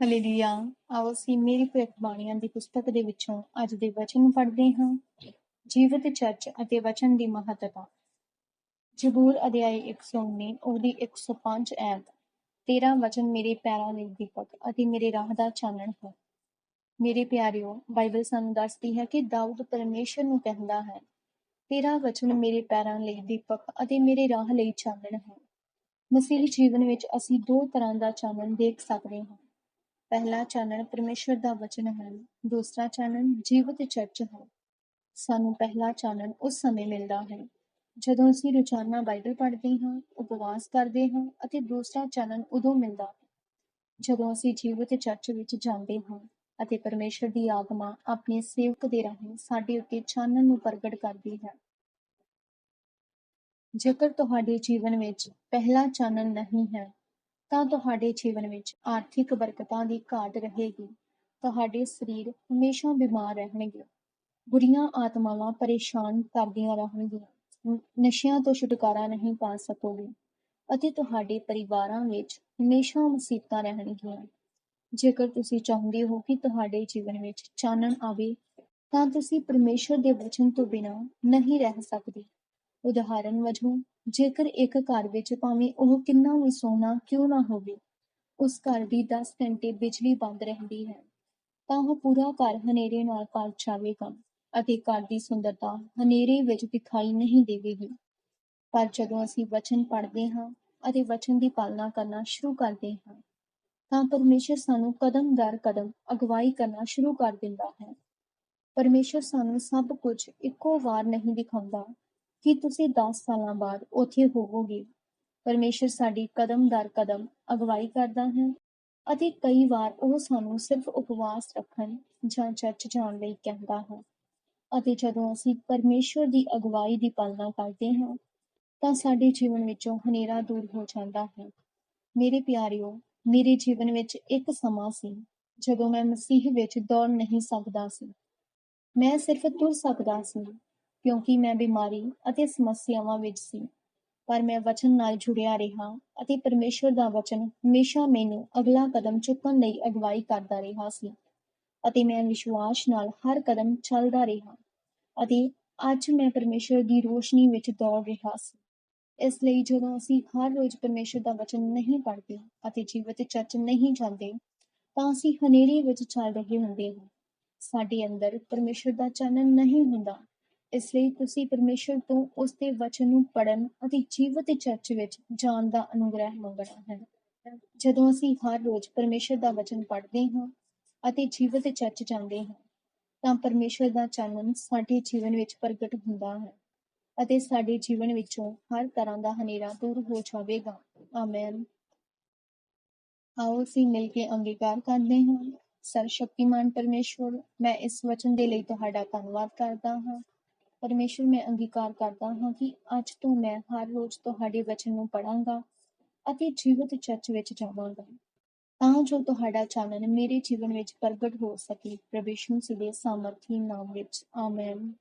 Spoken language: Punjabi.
ਹਾਲੇਲੂਇਆ ਆਓ ਅਸੀਂ ਮੇਰੀ ਭਵਿੱਖਬਾਣੀਆਂ ਦੀ ਪੁਸਤਕ ਦੇ ਵਿੱਚੋਂ ਅੱਜ ਦੇ ਵਚਨ ਪੜ੍ਹਦੇ ਹਾਂ। ਜੀਵਤ ਚਰਚ ਅਤੇ ਵਚਨ ਦੀ ਮਹੱਤਤਾ। ਜ਼ਬੂਰ ਅਧਿਆਇ 119 ਉਹਦੀ 105 ਐਤ ਤੇਰਾ ਵਚਨ ਮੇਰੇ ਪੈਰਾਂ ਲਈ ਦੀਪਕ ਅਤੇ ਮੇਰੇ ਰਾਹ ਦਾ ਚਾਨਣ ਹੈ। ਮੇਰੇ ਪਿਆਰਿਓ, ਬਾਈਬਲ ਸਾਨੂੰ ਦੱਸਦੀ ਹੈ ਕਿ ਦਾਊਦ ਪਰਮੇਸ਼ਰ ਨੂੰ ਕਹਿੰਦਾ ਹੈ, ਤੇਰਾ ਵਚਨ ਮੇਰੇ ਪੈਰਾਂ ਲਈ ਦੀਪਕ ਅਤੇ ਮੇਰੇ ਰਾਹ ਲਈ ਚਾਨਣ ਹੈ। ਮਸੀਹੀ ਜੀਵਨ ਵਿੱਚ ਅਸੀਂ ਦੋ ਤਰ੍ਹਾਂ ਦਾ ਚਾਨਣ ਦੇਖ ਸਕਦੇ ਹਾਂ। ਪਹਿਲਾ ਚਾਨਣ ਪਰਮੇਸ਼ਰ ਦਾ ਵਚਨ ਹੈ, ਦੂਸਰਾ ਚਾਨਣ ਜੀਵਤ ਚਰਚ ਹੈ। ਸਾਨੂੰ ਪਹਿਲਾ ਚਾਨਣ ਉਸ ਸਮੇਂ ਮਿਲਦਾ ਹੈ, ਜਦੋਂ ਅਸੀਂ ਰੋਜ਼ਾਨਾ ਬਾਈਬਲ ਪੜ੍ਹਦੇ ਹਾਂ, ਉਪਵਾਸ ਕਰਦੇ ਹਾਂ ਅਤੇ ਦੂਸਰਾ ਚਾਨਣ ਉਦੋਂ ਮਿਲਦਾ ਹੈ, ਜਦੋਂ ਅਸੀਂ ਜੀਵਤ ਚਰਚ ਵਿੱਚ ਜਾਂਦੇ ਹਾਂ ਅਤੇ ਪਰਮੇਸ਼ਰ ਦੀ ਆਤਮਾ ਆਪਣੇ ਸੇਵਕ ਦੇ ਰਾਹੀਂ ਸਾਡੇ ਉੱਤੇ ਚਾਨਣ ਨੂੰ ਪ੍ਰਗਟ ਕਰਦੀ ਹੈ। ਜੇਕਰ ਤੁਹਾਡੇ ਜੀਵਨ ਵਿੱਚ ਪਹਿਲਾ ਚਾਨਣ ਨਹੀਂ ਹੈ ਤਾਂ ਤੁਹਾਡੇ ਜੀਵਨ ਵਿੱਚ ਆਰਥਿਕ ਬਰਕਤਾਂ ਦੀ ਘਾਟ ਰਹੇਗੀ। ਤੁਹਾਡੇ ਸਰੀਰ ਹਮੇਸ਼ਾ ਬਿਮਾਰ ਰਹਿਣਗੇ। ਬੁਰੀਆਂ ਆਤਮਾਵਾਂ ਪਰੇਸ਼ਾਨ ਕਰਦੀਆਂ ਰਹਿਣਗੀਆਂ। ਨਸ਼ਿਆਂ ਤੋਂ ਛੁਟਕਾਰਾ ਨਹੀਂ ਪਾ ਸਕੋਗੇ ਅਤੇ ਤੁਹਾਡੇ ਪਰਿਵਾਰਾਂ ਵਿੱਚ ਹਮੇਸ਼ਾ ਮੁਸੀਬਤਾਂ ਰਹਿਣਗੀਆਂ। ਜੇਕਰ ਤੁਸੀਂ ਚਾਹੁੰਦੇ ਹੋ ਕਿ ਤੁਹਾਡੇ ਜੀਵਨ ਵਿੱਚ ਚਾਨਣ ਆਵੇ, ਤਾਂ ਤੁਸੀਂ ਪਰਮੇਸ਼ਰ ਦੇ ਵਚਨ ਤੋਂ ਬਿਨਾਂ ਨਹੀਂ ਰਹਿ ਸਕਦੇ। ਉਦਾਹਰਨ ਵਜੋਂ ਜੇਕਰ ਇੱਕ ਘਰ ਵਿੱਚ ਭਾਵੇਂ ਉਹ ਕਿੰਨਾ ਵੀ ਸੋਹਣਾ ਕਿਉਂ ਨਾ ਹੋਵੇ, ਉਸ ਘਰ ਦੀ 10 ਘੰਟੇ ਬਿਜਲੀ ਬੰਦ ਰਹਿੰਦੀ ਹੈ। ਤਾਂ ਉਹ ਪੂਰਾ ਘਰ ਹਨੇਰੇ ਨਾਲ ਭਰ ਜਾਵੇਗਾ ਅਤੇ ਘਰ ਦੀ ਸੁੰਦਰਤਾ ਹਨੇਰੇ ਵਿੱਚ ਦਿਖਾਈ ਨਹੀਂ ਦੇਵੇਗੀ। ਪਰ ਜਦੋਂ ਅਸੀਂ ਵਚਨ ਪੜ੍ਹਦੇ ਹਾਂ ਅਤੇ ਵਚਨ ਦੀ ਪਾਲਣਾ ਕਰਨਾ ਸ਼ੁਰੂ ਕਰਦੇ ਹਾਂ, ਤਾਂ ਪਰਮੇਸ਼ਰ ਸਾਨੂੰ ਕਦਮ ਦਰ ਕਦਮ ਅਗਵਾਈ ਕਰਨਾ ਸ਼ੁਰੂ ਕਰ ਦਿੰਦਾ ਹੈ। ਪਰਮੇਸ਼ਰ ਸਾਨੂੰ ਸਭ ਕੁਝ ਇੱਕੋ ਵਾਰ ਨਹੀਂ ਦਿਖਾਉਂਦਾ ਕਿ ਤੁਸੀਂ 10 ਸਾਲਾਂ ਬਾਅਦ ਉੱਥੇ ਹੋਵੋਗੇ। ਪਰਮੇਸ਼ਰ ਸਾਡੀ ਕਦਮ ਦਰ ਕਦਮ ਅਗਵਾਈ ਕਰਦਾ ਹੈ ਅਤੇ ਕਈ ਵਾਰ ਉਹ ਸਾਨੂੰ ਸਿਰਫ ਉਪਵਾਸ ਰੱਖਣ ਜਾਂ ਚਰਚ ਜਾਣ ਲਈ ਕਹਿੰਦਾ ਹੈ। ਅਤੇ ਜਦੋਂ ਅਸੀਂ ਪਰਮੇਸ਼ਰ ਦੀ ਅਗਵਾਈ ਦੀ ਪਾਲਣਾ ਕਰਦੇ ਹਾਂ, ਤਾਂ ਸਾਡੇ ਜੀਵਨ ਵਿੱਚੋਂ ਹਨੇਰਾ ਦੂਰ ਹੋ ਜਾਂਦਾ ਹੈ। ਮੇਰੇ ਪਿਆਰਿਓ, ਮੇਰੇ ਜੀਵਨ ਵਿੱਚ ਇੱਕ ਸਮਾਂ ਸੀ ਜਦੋਂ ਮੈਂ ਮਸੀਹ ਵਿੱਚ ਦੌੜ ਨਹੀਂ ਸਕਦਾ ਸੀ। ਮੈਂ ਸਿਰਫ ਤੁਰ ਸਕਦਾ ਸੀ ਕਿਉਂਕਿ ਮੈਂ ਬਿਮਾਰੀ ਅਤੇ ਸਮੱਸਿਆਵਾਂ ਵਿੱਚ ਸੀ। ਪਰ ਮੈਂ ਵਚਨ ਨਾਲ ਜੁੜਿਆ ਰਿਹਾ ਅਤੇ ਪਰਮੇਸ਼ਵਰ ਦਾ ਵਚਨ ਹਮੇਸ਼ਾ ਮੈਨੂੰ ਅਗਲਾ ਕਦਮ ਚੁੱਕਣ ਲਈ ਅਗਵਾਈ ਕਰਦਾ ਰਿਹਾ ਸੀ ਅਤੇ ਮੈਂ ਵਿਸ਼ਵਾਸ ਨਾਲ ਹਰ ਕਦਮ ਚੱਲਦਾ ਰਿਹਾ ਅਤੇ ਅੱਜ ਮੈਂ ਪਰਮੇਸ਼ਵਰ ਦੀ ਰੋਸ਼ਨੀ ਵਿੱਚ ਦੌੜ ਰਿਹਾ ਸੀ। ਇਸ ਲਈ ਜਦੋਂ ਅਸੀਂ ਹਰ ਰੋਜ਼ ਪਰਮੇਸ਼ਵਰ ਦਾ ਵਚਨ ਨਹੀਂ ਪੜ੍ਹਦੇ ਅਤੇ ਜੀਵਤ ਚਰਚ ਨਹੀਂ ਜਾਂਦੇ, ਤਾਂ ਅਸੀਂ ਹਨੇਰੇ ਵਿੱਚ ਚੱਲ ਰਹੇ ਹੁੰਦੇ ਹਾਂ। ਸਾਡੇ ਅੰਦਰ ਪਰਮੇਸ਼ਵਰ ਦਾ ਚਾਨਣ ਨਹੀਂ ਹੁੰਦਾ ਇਸ ਲਈ ਤੁਸੀਂ ਪਰਮੇਸ਼ਰ ਤੋਂ ਉਸ ਦੇ ਵਚਨ ਨੂੰ ਪੜਨ ਅਤੇ ਜੀਵਤ ਚਰਚ ਵਿੱਚ ਜਾਣ ਦਾ ਅਨੁਗ੍ਰਹਿ ਮੰਗਣਾ ਹੈ। ਜਦੋਂ ਅਸੀਂ ਹਰ ਰੋਜ਼ ਪਰਮੇਸ਼ਰ ਦਾ ਵਚਨ ਪੜ੍ਹਦੇ ਹਾਂ ਅਤੇ ਜੀਵਤ ਚਰਚ ਜਾਂਦੇ ਹਾਂ, ਤਾਂ ਪਰਮੇਸ਼ਰ ਦਾ ਚਾਨਣ ਸਾਡੇ ਜੀਵਨ ਵਿੱਚ ਪ੍ਰਗਟ ਹੁੰਦਾ ਹੈ ਅਤੇ ਸਾਡੇ ਜੀਵਨ ਵਿੱਚੋਂ ਹਰ ਤਰ੍ਹਾਂ ਦਾ ਹਨੇਰਾ ਦੂਰ ਹੋ ਜਾਵੇਗਾ। ਆਮੇਨ ਆਓ ਅਸੀਂ ਮਿਲ ਕੇ ਅੰਗੀਕਾਰ ਕਰਦੇ ਹਾਂ। ਸਰਸ਼ਕਤੀਮਾਨ ਪਰਮੇਸ਼ਵਰ ਮੈਂ ਇਸ ਵਚਨ ਦੇ ਲਈ ਤੁਹਾਡਾ ਧੰਨਵਾਦ ਕਰਦਾ ਹਾਂ। ਪਰਮੇਸ਼ਰ ਮੈਂ ਅੰਗੀਕਾਰ ਕਰਦਾ ਹਾਂ ਕਿ ਅੱਜ ਤੋਂ ਮੈਂ ਹਰ ਰੋਜ਼ ਤੁਹਾਡੇ ਵਚਨ ਨੂੰ ਪੜਾਂਗਾ ਅਤੇ ਜੀਵਤ ਚਰਚ ਵਿੱਚ ਜਾਵਾਂਗਾ। ਤਾਂ ਜੋ ਤੁਹਾਡਾ ਚਾਨਣ ਮੇਰੇ ਜੀਵਨ ਵਿੱਚ ਪ੍ਰਗਟ ਹੋ ਸਕੇ ਪ੍ਰਭੂ ਯਿਸੂ ਦੇ ਸਾਮਰਥੀ ਨਾਮ ਵਿੱਚ। ਆਮੇਨ